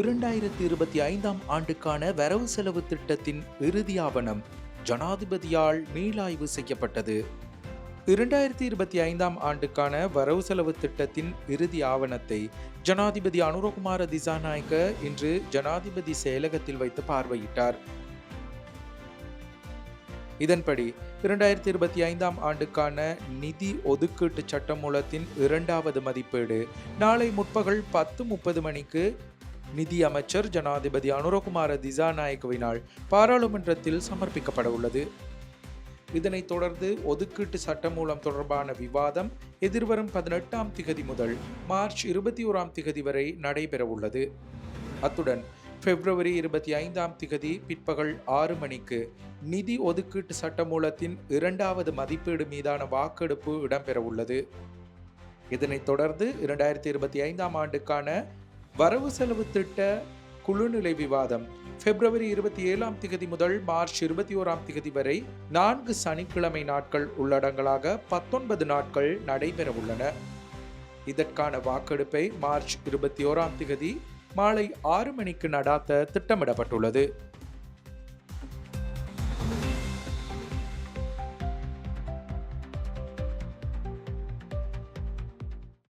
இரண்டாயிரத்தி இருபத்தி ஐந்தாம் ஆண்டுக்கான வரவு செலவு திட்டத்தின் இறுதி ஆவணம் ஜனாதிபதியால் மீளாய்வு செய்யப்பட்டது. இரண்டாயிரத்தி இருபத்தி ஐந்தாம் ஆண்டுக்கான வரவு செலவு திட்டத்தின் இறுதி ஆவணத்தை ஜனாதிபதி அனுரகுமார திசாநாயக்க இன்று ஜனாதிபதி செயலகத்தில் வைத்து பார்வையிட்டார். இதன்படி இரண்டாயிரத்தி இருபத்தி ஐந்தாம் ஆண்டுக்கான நிதி ஒதுக்கீட்டு சட்டமூலத்தின் இரண்டாவது மதிப்பீடு நாளை முற்பகல் பத்து முப்பது மணிக்கு நிதி அமைச்சர் ஜனாதிபதி அனுரகுமார திசாநாயக்கவினால் பாராளுமன்றத்தில் சமர்ப்பிக்கப்பட உள்ளது. இதனைத் தொடர்ந்து ஒதுக்கீட்டு சட்டமூலம் தொடர்பான விவாதம் எதிர்வரும் பதினெட்டாம் திகதி முதல் மார்ச் இருபத்தி ஓராம் திகதி வரை நடைபெறவுள்ளது அத்துடன் பிப்ரவரி இருபத்தி ஐந்தாம் திகதி பிற்பகல் ஆறு மணிக்கு நிதி ஒதுக்கீட்டு சட்டமூலத்தின் இரண்டாவது மதிப்பீடு மீதான வாக்கெடுப்பு இடம்பெறவுள்ளது இதனைத் தொடர்ந்து இரண்டாயிரத்தி இருபத்தி ஐந்தாம் ஆண்டுக்கான வரவு செலவு திட்ட குழுநிலை விவாதம். பிப்ரவரி இருபத்தி ஏழாம் திகதி முதல் மார்ச் இருபத்தி ஓராம் திகதி வரை நான்கு சனிக்கிழமை நாட்கள் உள்ளடங்களாக பத்தொன்பது நாட்கள் நடைபெற உள்ளன. இதற்கான வாக்கெடுப்பை மார்ச் இருபத்தி ஓராம் திகதி மாலை ஆறு மணிக்கு நடாத்த திட்டமிடப்பட்டுள்ளது.